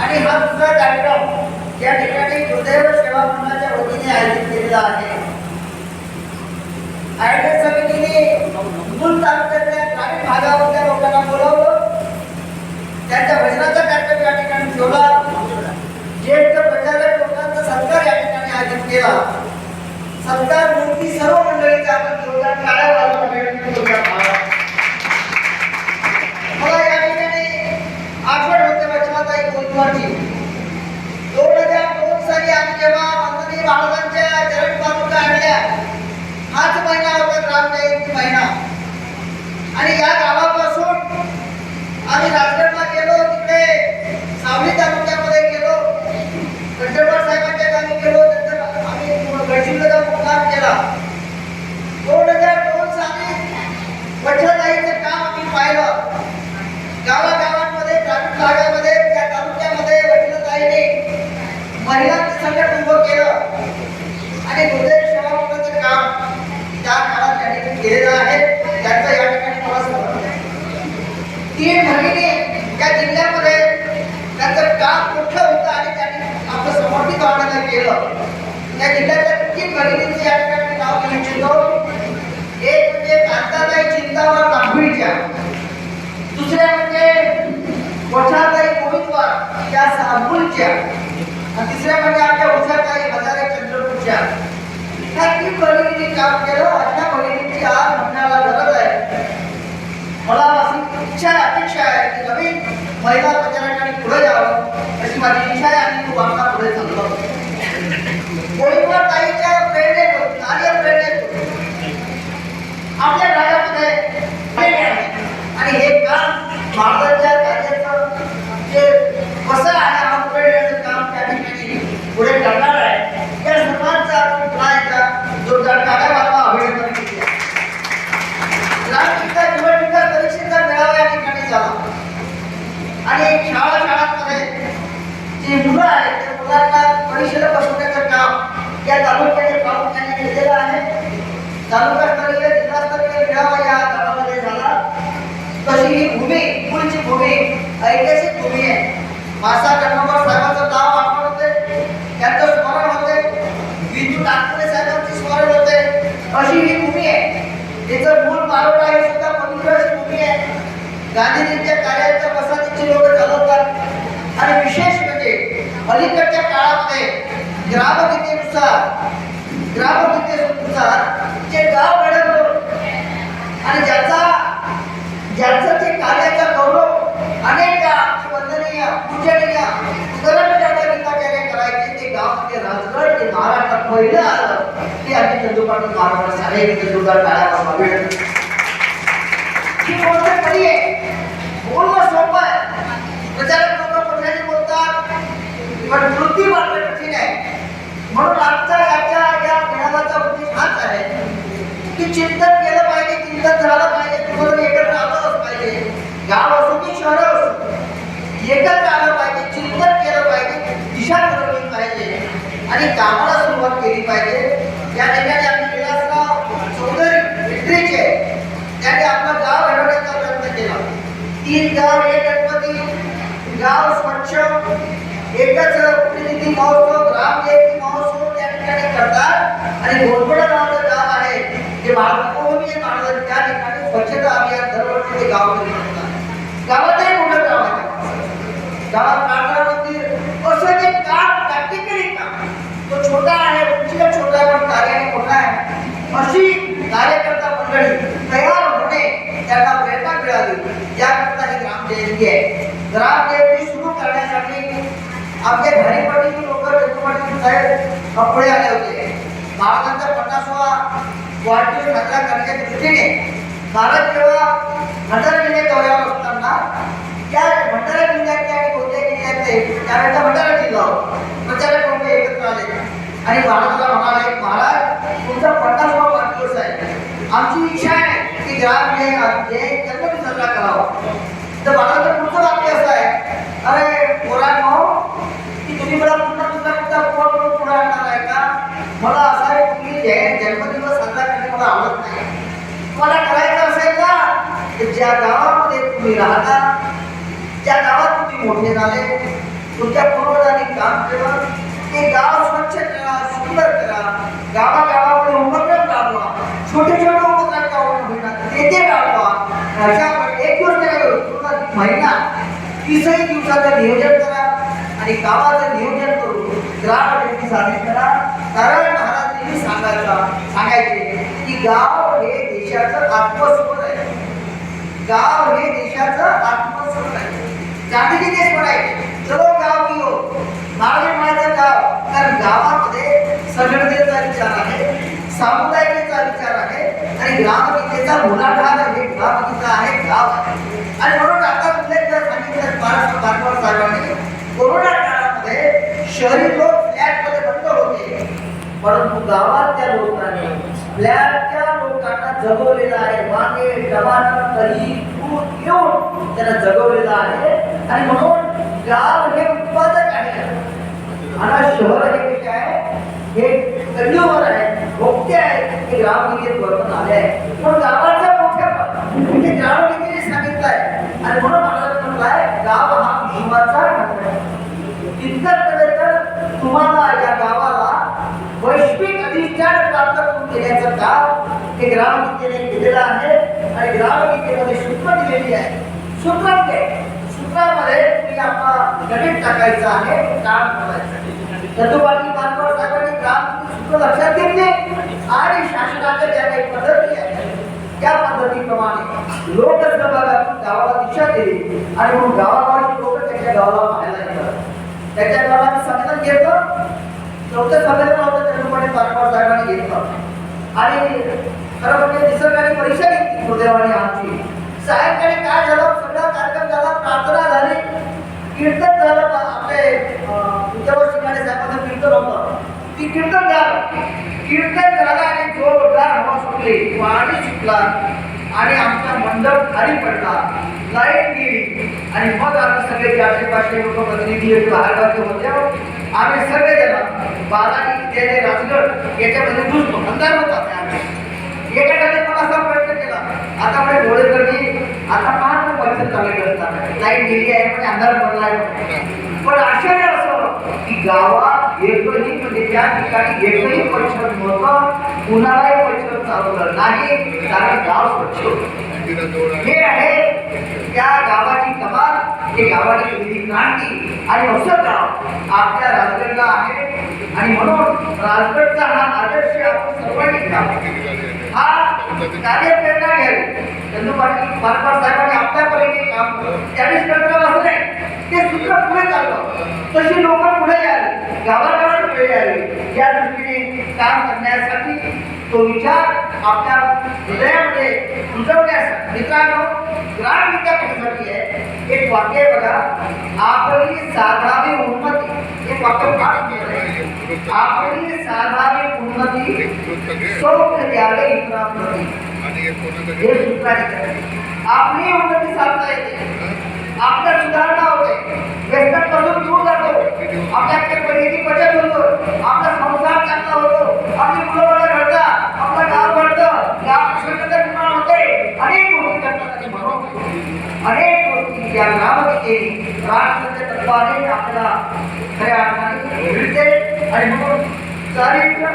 आणि हा दुसरा कार्यक्रम या ठिकाणी दुर्दैव सेवा मंडळाच्या वतीने आयोजित केलेला आहे. आयोजन समितीने मूल तालुक्यातल्या ग्रामीण भागामधल्या लोकांना बोलावलं. त्यांच्या भजनाचा कार्यक्रम या ठिकाणी ठेवला. ज्येष्ठ प्रचारक लोकांचा सत्कार या ठिकाणी आयोजित केला. सत्कार मूर्ती सर्व मंडळीचा आपण जोरदार टाळ्या वाजवून विनंती करूया मला या ठिकाणी आठवण होते वचनाताई दोन हजार दोन साली आम्ही जेव्हा वंदनीय महाराजांच्या चरण पादुका आणल्या हाच महिना होता ग्राम जयंती महिना. आणि या गावापासून आम्ही राजगडला गेलो तिकडे सावली तालुक्यामध्ये गेलो. कंठपाट साहेबांच्या गावी गेलो नंतर आम्ही गडचिरोलीचा मुक्काम केला. दोन हजार दोन साली वचनाताईचं काम आम्ही पाहिलं. गावागावांमध्ये ग्रामीण भागामध्ये महिलांचं संकट उभं केलं. आणि हृदय सेवाचं काम त्या काळात त्या ठिकाणी केलेलं आहे. त्याचं या ठिकाणी मला समजलं तीन महिने त्या जिल्ह्यामध्ये त्यांचं काम मोठं होतं आणि त्यांनी आपलं समर्पित वाढायला केलं त्या जिल्ह्याच्या तीन भगिनींचे या ठिकाणी नाव घेऊ इच्छितो एक म्हणजे कांताबाई चिंतावर दाखवीच्या दुसऱ्या म्हणजे वठाताई गोविंदवार या साबुलच्या. तिसऱ्या म्हणजे आपल्या उषाताई हजारे चंद्रपूरच्या ह्या परिणीने काम केलं अशा परिणीची आज म्हणण्याला गरज आहे मला माझी इच्छा अपेक्षा आहे की नवीन महिला प्रचारकांनी पुढे यावं अशी माझी इच्छा आहे आणि तू वार्ता पुढे चाललो गोविंदवार ताईच्या प्रेरणेतून कार्य प्रेरणेतून आपल्या भागामध्ये आणि हे काम भारताच्या कार्याचं जे कसं आहे हा पुढे नेण्याचं काम त्या ठिकाणी पुढे करणार आहे या सर्वांचा आपण पुन्हा एकदा जोरदार टाळ्या वाजवा अभिनंदन केले राष्ट्रीय निवडणुका परीक्षेचा मेळावा या ठिकाणी झाला आणि शाळा शाळांमध्ये जी मुलं आहेत त्या मुलांना परीक्षेला बसवण्याचं काम या तालुक्याने प्रामुख्याने घेतलेला आहे तालुकास्तरीय जिल्हास्तरीय मेळावा या गावामध्ये झाला. तशी ही भूमी पुढची भूमी ऐतिहासिक भूमी आहे. मासा कर्मकर साहेबांचं नाव आठवण होते त्यांचं स्मरण होते विद्युत नागपुरे साहेबांचे स्मरण होते. अशी ही भूमी आहे तिचं मूळ मारोडा हे सुद्धा पवित्र अशी भूमी आहे. गांधीजींच्या कार्याच्या वसाहतीची लोक चालवतात. आणि विशेष म्हणजे अलीकडच्या काळामध्ये नुसार ग्रामपंचायतीनुसार जे गाव घडवतो आणि ज्याचा ज्याचं ते कार्याचा गौरव अनेक वंदनीय पूजनीय उदाहरण ज्याच्या गीताचार्य करायचे ते गाव म्हणजे राजगड ते महाराष्ट्रात पहिलं आलं. ते आम्ही चंदूपाटून महाराष्ट्र झाले. चंदूकार काळाला वेळ ही गोष्ट खरी आहे. बोलणं सोपं आहे. प्रचारक लोक कोठ्याने बोलतात? पण कृती मात्र कठीण आहे म्हणून आजचा याच्या या मेळाव्याचा उद्देश हाच आहे की चिंतन केलं पाहिजे चिंतन झालं पाहिजे तुम्हाला एकत्र आलंच पाहिजे. गाव असो की शहर असो एकत्र आलं पाहिजे चिंतन केलं पाहिजे दिशा ठरवली पाहिजे. आणि कामाला सुरुवात केली पाहिजे. या ठिकाणी आम्ही विलासराव चौधरी पिंपरीचे त्याने आपलं गाव घडवण्याचा प्रयत्न केला. तीन गाव एक गणपती गाव स्वच्छ एकच प्रतिनिधी महोत्सव ग्राम जयंती महोत्सव त्या ठिकाणी करतात. आणि घोरपडा नावाचं आहे महाराज त्या ठिकाणी स्वच्छता अभियान दरवर्षी ते गाव गावातही मोठं गाव आहे गावात प्रार्थना मंदिर असं जे काम प्रॅक्टिकली काम तो छोटा आहे उंचीला छोटा आहे पण कार्याने मोठा आहे अशी कार्यकर्ता मंडळी तयार होणे त्यांना प्रेरणा मिळाली याकरता ही ग्राम जयंती आहे ग्राम जयंती सुरू करण्यासाठी आपले घरी पाटील लोक पुढे आले होते महाराजांचा वाढदिवस साजरा करण्याच्या दृष्टीने भारत जेव्हा भंडारा जिल्ह्यात दौऱ्यावर असताना त्या भंडारा जिल्ह्यातले आणि कोणत्या जिल्ह्यातले त्यावेळेचा भंडारा जिल्हा प्रचारक लोक एकत्र आले. आणि महाराजाला म्हणाले महाराज तुमचा पन्नासवा वाढदिवस आहे. आमची इच्छा आहे की ग्राम जे जे जन्मदिन साजरा करावा तर महाराजांचं पुढचं वाक्य असं आहे अरे पोरांनो की तुम्ही मला पुन्हा दुसरा कुठला पोर म्हणून पुढे आणणार आहे का मला असा आहे तुम्ही जे जन्मदिवस साजरा करणे मला आवडत नाही मला करायचं असेल ना तर ज्या गावामध्ये तुम्ही राहता ज्या गावात तुम्ही मोठे झाले तुमच्या पूर्वजांनी काम केलं ते गाव स्वच्छ करा सुंदर करा. गावागावामध्ये उपक्रम राबवा. छोटे छोटे उपक्रम गावाला होईना ते ते राबवा. अशा एक दिवस पूर्ण महिना तीसही दिवसाचं नियोजन करा आणि गावाचं नियोजन करू ग्रामपंचायती साधन करा. कारण महाराजांनी सांगायचा सांगायचे की गाव हे देशाचं आत्मस्वरूप आहे. गाव हे देशाचं आत्मस्वरूप आहे. गांधीजी तेच म्हणायचे जो गाव की हो. महाराज म्हणायचं गाव. कारण गावामध्ये संघटनेचा विचार आहे सामुदायिकतेचा विचार आहे आणि ग्रामगीतेचा मुलाढार हे ग्रामगीता आहे गाव आहे. आणि म्हणून आता उल्लेख जर सांगितलं महाराष्ट्र भागवत साहेबांनी कोरोना काळामध्ये शहरी लोक फ्लॅटमध्ये बंद होते. परंतु गावातल्या लोकांनी फ्लॅट टमाटर कढी दूध घेऊन त्यांना जगवलेलं आहे आणि म्हणून गाव हे उत्पादक आहे आणि शहर हे कसे आहे हे कलियुगर आहे भोगते आहे हे ग्रामगीतेत वर्णन आले आहे पण गावाचा मोठ्या म्हणजे ग्रामगीतेने सांगितलं आहे आणि म्हणून मला म्हटलंय गाव हा भीमाचा ढग आहे तितकंच नव्हे तर तुम्हाला या गावाला वैश्विक अधिष्ठान प्राप्त करून देण्याचं काम हे ग्रामगीतेने केलेलं आहे आणि ग्रामगीतेमध्ये सूत्र दिलेली आहे. सूत्र ते सूत्रामध्ये तुम्ही आपला गणित टाकायचं आहे काम करायचं तत्वाची दत्तोबाजी मानकर काम ग्रामगीते सूत्र लक्षात घेतले आणि शासनाच्या ज्या काही पद्धती आहेत त्या पद्धतीप्रमाणे लोकसहभागातून गावाला दिशा दिली आणि मग गावागावाची लोक त्यांच्या गावाला पाहायला येतात त्याच्या गावाला संमेलन घेतलं. चौथं संमेलन होतं त्याच्यामुळे पारपार साहेबांनी घेतलं. आणि खरं म्हणजे निसर्गाने परीक्षा घेतली गुरुदेवाने आमची. सायंकाळी काय झालं? सगळा कार्यक्रम झाला प्रार्थना झाली. कीर्तन झालं बा- आपले उद्धव शिंगाडे साहेबांचं कीर्तन होतं. ती कीर्तन झालं. कीर्तन झालं आणि जोरदार हवा सुटली. पाणी सुटला. आणि आमचा मंडप खाली पडला. लाइट गेली. आणि मग आम्ही सगळे चारशे पाचशे लोक प्रतिनिधी बाहेरगावचे होते. आम्ही सगळे जण बालाजी ते राजगड याच्यामध्ये घुसलो. अंधार होता. त्या पण असा प्रयत्न केला आता म्हणजे डोळेकरणी आता पहा ना पैसे चालले असतात. लाइट गेली आहे म्हणजे अंधार आहे. पण आश्चर्य असं की गावात एकही म्हणजे त्या ठिकाणी एकही परिसर नव्हतं कुणालाही परिसर चालवलं नाही कारण गाव स्वच्छ होतं. हे आहे त्या गावाची कमाल ते गावाची केलेली क्रांती आणि असं गाव आपल्या राजगडला आहे आणि म्हणून राजगडचा हा आदर्श आपण सर्वांनी घ्यावा हा कार्यप्रेरणा घ्यावी चंदू पाटील पारपार साहेबांनी आपल्या परीने काम केलं त्यावेळेस करताना असं नाही ते सूत्र पुढे चाललं. तशी लोक पुढे आली गावागावात पुढे आली या दृष्टीने काम करण्यासाठी तो विचार आपल्या हृदयामध्ये रुजवण्यासाठी मित्रांनो, ग्राम विद्या कशासाठी आहे. एक वाक्य बघा, आपली साधावी उन्नती एक वाक्य फार सुंदर आहे. आपली साधावी उन्नती सौख्य द्यावे इतरांप्रती हे सूत्राने आपली उन्नती साधता येते. आपल्या सुधारणा होते व्यसन दूर जातो. आपल्याकडे या ग्रामगीतेने राष्ट्राच्या तत्वाने आपल्याला खऱ्या अर्थाने मिळते आणि म्हणून चारित्र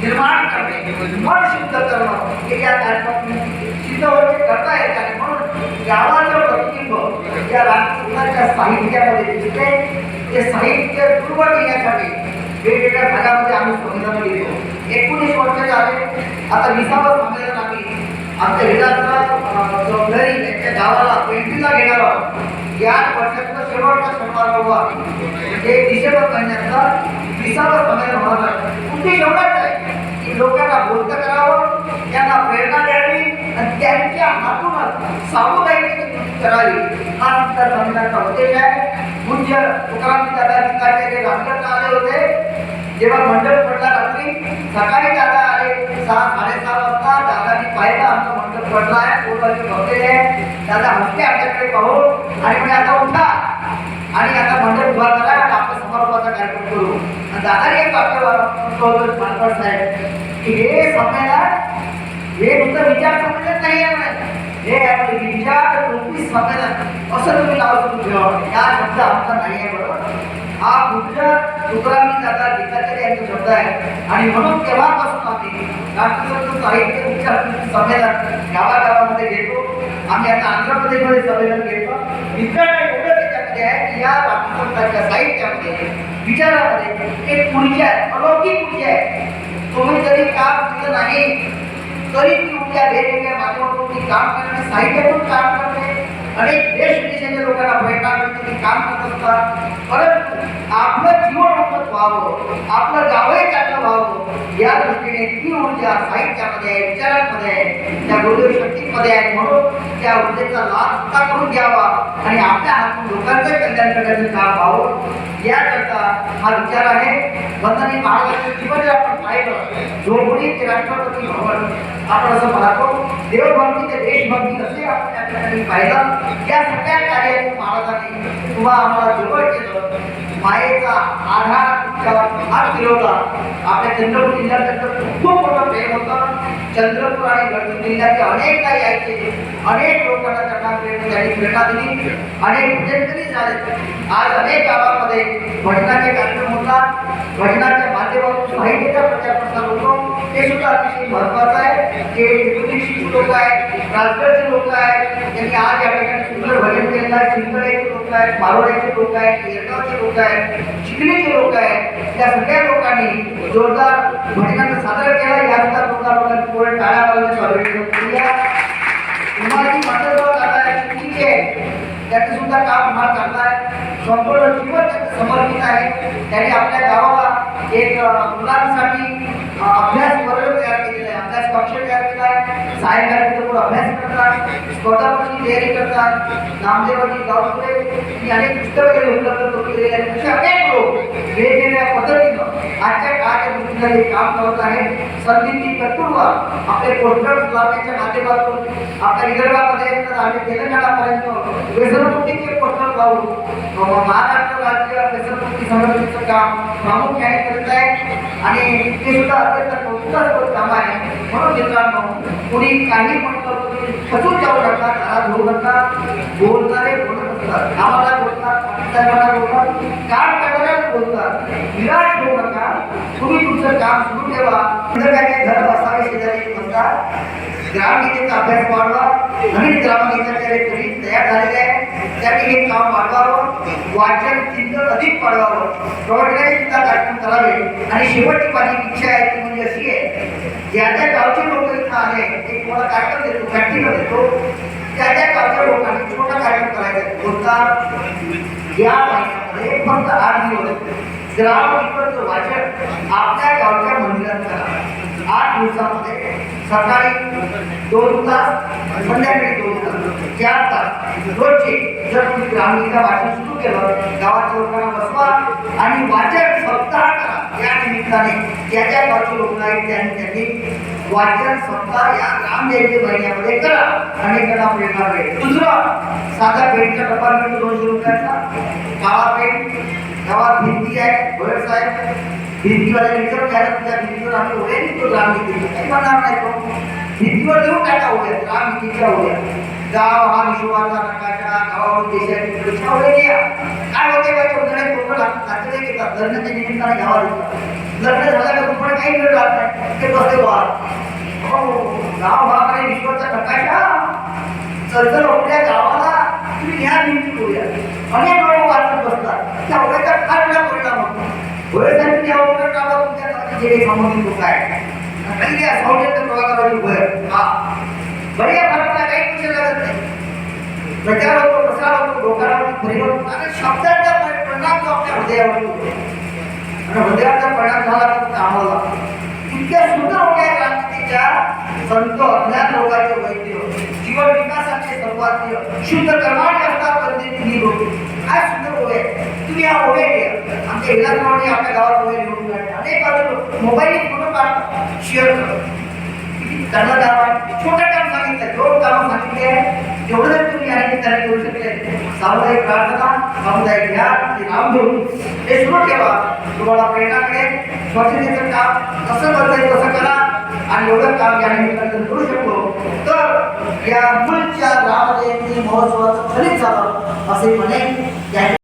निर्माण करणे मन शुद्ध करणं हे या कार्यक्रमातून सिद्ध होते करता येत आणि म्हणून गावाचं प्रतिबिंब या राष्ट्राच्या साहित्यामध्ये दिसते ते साहित्य दूरवर नेण्यासाठी वेगवेगळ्या भागामध्ये आम्ही संमेलन लिहितो एकोणीस वर्ष आले आता विसावं संमेलन आम्ही आमच्या विधानसभा चौधरी यांच्या गावाला पेंटीला घेणार आहोत या वर्षाचा शेवटचा समारंभ आहे म्हणजे डिसेंबर महिन्याचा विसावं समारंभ होणार उद्देश एवढाच आहे की लोकांना बोलत करावं त्यांना प्रेरणा द्यावी आणि त्यांच्या हातूनच सामुदायिक करावी. हा आमचा संमेलनाचा उद्देश आहे. पूज्य तुकाराम दादा गीताचार्य राजगडला आले होते. जेव्हा मंडळ पडला रात्री सकाळी दादा आले सहा साडेसहा वाजता दादा पाहिलं आमचा मंडप पडलाय आहे पूर्वाची आहे दादा हसते आमच्याकडे पाहून आणि म्हणजे आता उठा. आणि आता मंडळ उभा करा आणि आपल्या समारोपाचा कार्यक्रम करू. आणि दादाने एक वाक्य मानकर साहेब की हे संमेलन हे नुसतं विचार संमेलन नाही आहे म्हणे. हे आपले विचार टोपी संमेलन असं तुम्ही लावत तुमच्या या शब्द आमचा नाही आहे बरोबर. हा पुढच्या तुकारामी दादा गीताचार्य यांचा शब्द आहे. आणि म्हणून तेव्हापासून आम्ही राष्ट्रसंत साहित्य म्हणजे उच्चार संमेलन गावागावामध्ये घेतो. आम्ही आता आंध्र प्रदेशमध्ये संमेलन घेतो विचार एवढं त्याच्यामध्ये आहे की या राष्ट्रसंतांच्या साहित्यामध्ये विचारामध्ये एक ऊर्जा आहे अलौकिक ऊर्जा आहे. तुम्ही जरी काम केलं नाही तरी ती ऊर्जा वेगवेगळ्या माध्यमातून ती काम करणे साहित्यातून काम अनेक देश विदेशाच्या लोकांना भेटणार काम करत असतात परंतु आपलं जीवन उन्नत व्हावं आपलं गावही चांगलं व्हावं. या दृष्टीने ती ऊर्जा साहित्यामध्ये आहे विचारांमध्ये आहे त्या गुरुदेव शक्तीमध्ये आहे म्हणून त्या ऊर्जेचा लाभ सुद्धा करून घ्यावा आणि आपल्या हातून लोकांचं कल्याण करण्याचं काम व्हावं याकरता हा विचार आहे. वंदनी महाराजांचं जीवन जर आपण पाहिलं. जोडीचे राष्ट्रपती भवन आपण असं पाहतो देवभक्ती ते देशभक्ती असे आपण त्या ठिकाणी पाहिलं. या सगळ्या कार्याने महाराजांनी किंवा आम्हाला जवळ केलं. मायेचा आधार हात. फिरवला आपल्या चंद्रपूर जिल्ह्यात खूप मोठं प्रेम होतं. चंद्रपूर आणि गडचिर जिल्ह्याचे अनेक काही ऐकले अनेक लोकांना त्यांना प्रेरणा त्यांनी प्रेरणा दिली. अनेक भजनकरी झाले. आज अनेक गावामध्ये भजनाचे कार्यक्रम होतात. भजनाच्या माध्यमातून माहितीचा प्रचार ते सुद्धा अतिशय महत्वाचं आहे. जे शिक्षित लोक आहेत राजगडचे लोक आहेत त्यांनी आज या ठिकाणी सुंदर भजन केलेलं आहे. शिंदळ्याचे लोक आहेत मारोड्याचे लोक आहेत येरगावचे लोक आहेत चिखलीचे लोक आहेत. त्या सगळ्या लोकांनी जोरदार भजनाचं सादर केला. या सुद्धा लोकांना लोकांनी पुढे टाळ्या वाजवून स्वागत केलं तुम्हाला मात्र आता चुकीची आहे. त्याचं सुद्धा काम फार चांगलं आहे. संपूर्ण जीवन त्याचं समर्पित आहे. त्याने आपल्या गावाला एक मुलांसाठी अभ्यास वर्ग तयार केलेला आहे. अभ्यास कक्ष तयार केला आहे. सायंकाळी तिथं अभ्यास करतात. स्पर्धापरीक्षेची तयारी करतात. नामदेवाची गावपुढे ही अनेक पुस्तके उपलब्ध करून दिलेली आहेत. असे अनेक लोक वेगवेगळ्या पद्धतीनं आजच्या काळाच्या दृष्टीने हे काम करत आहेत. संधीची कर्तृत्व आपले पोस्टर्स लावण्याच्या माध्यमातून आपल्या विदर्भामध्ये तर आम्ही तेलंगणापर्यंत व्यसनमुक्तीचे पोस्टर लावून महाराष्ट्राला महाराष्ट्र काम प्रामुख्याने करत आहे. आणि ते सुद्धा अत्यंत कौतुकास्पद काम आहे. म्हणून मित्रांनो कुणी काही म्हणतो खचून जाऊ नका. नाराज होऊ नका. बोलणारे बोलत असतात. आम्हाला बोलतात. पाकिस्तानला बोलतात. काम करणाऱ्याला बोलतात. निराश होऊ नका. तुम्ही तुमचं काम सुरू ठेवा. संदर्भाचे घर बसावे शेजारी म्हणतात ग्रामगीतेचा अभ्यास वाढवा नवीन ग्रामगीताचे तरी तयार झालेले आहे त्यांनी हे काम वाढवावं वाचन चिंतन अधिक वाढवावं प्रवचनाचे सुद्धा कार्यक्रम करावे. आणि शेवटची माझी इच्छा आहे ती म्हणजे अशी आहे ज्या ज्या गावचे लोक इथं आले एक कोणाला कार्यक्रम देतो प्रॅक्टिकल देतो. त्या त्या गावच्या लोकांनी छोटा कार्यक्रम करायचा आहे. कोणता? या महिन्यामध्ये फक्त आठ दिवस ग्रामगीताचं वाचन आपल्या गावच्या मंदिरात करा. आठ दिवसामध्ये सकाळी दोन तास संध्याकाळी दोन तास. चार तास. रोजचे जर तुम्ही ग्रामीणचा वाचन सुरू केलं गावाच्या लोकांना बसवा आणि वाचन सप्ताह करा. या निमित्ताने ज्या ज्या गावचे लोक आहेत त्यांनी त्यांनी वाचन सप्ताह या ग्राम जयंती महिन्यामध्ये करा. अनेकांना प्रेरणा मिळेल. दुसरं साधा पेंटचा टपाल मिळतो दोनशे रुपयाचा. काळा पेंट गावात भिंती आहे भरस साहेब. भिंतीवर विचार घ्यायला तुझ्या भिंतीवर आम्ही उभे निघतो लांब भिंतीवर काही म्हणणार नाही तो? भिंतीवर देऊन टाका उभ्या ग्रामगीतेच्या उभ्या गाव हा विश्वाचा नकाशा गावावर देशाची सुरक्षा वगैरे या काय होते बाई? उजळे कोकण नातेवाईक घेतात. लग्नाच्या निमित्ताने गावात येतात लग्न झाल्यावर कोकण काही वेळ राहत नाही. ते बसले वाद हो, गाव हा आणि विश्वाचा नकाशा चलचल आपल्या गावाला तुम्ही ह्या भिंती करूया अनेक लोक वाचत बसतात. त्या ओळखीचा फार वेळा परिणाम होतो. ओळखीसाठी त्या कामा तुमच्या गावाचे जे काही संबंधित लोक आहेत काही घ्या सौजन्य प्रवासाची भर. हा. बऱ्या भागाला काही विषय लागत नाही. प्रचार होतो प्रसार होतो लोकांवरती परिणाम आणि शब्दाचा परिणाम आपल्या होतो. आणि हृदयाचा परिणाम झाला तर कामाला इतक्या सुंदर होत्या क्रांतीच्या संत अज्ञान लोकांचे वैद्य जीवन विकासाचे सर्वात शुद्ध करणारे असतात पद्धती ही लोक. काय सुंदर ओवे तुम्ही या ओवे घ्या आमच्या इलाकामध्ये आपल्या गावात ओवे निवडून काढले अनेक बाजू मोबाईल फोटो काढतात. शेअर करतात. किती चांगलं काम छोटं काम सांगितलं. दोन कामं सांगितले एवढं जर तुम्ही या तयार करू शकले. सामुदायिक प्रार्थना सामुदायिक ध्यान नाम घेऊन हे सुरू ठेवा. तुम्हाला प्रेरणा मिळेल. स्वच्छतेचं काम कसं करता येईल तसं करा. आणि एवढं काम या ठिकाणी करू शकलो तर या मूळच्या राम जयंती महोत्सवाचं फलित झालं. असे म्हणे.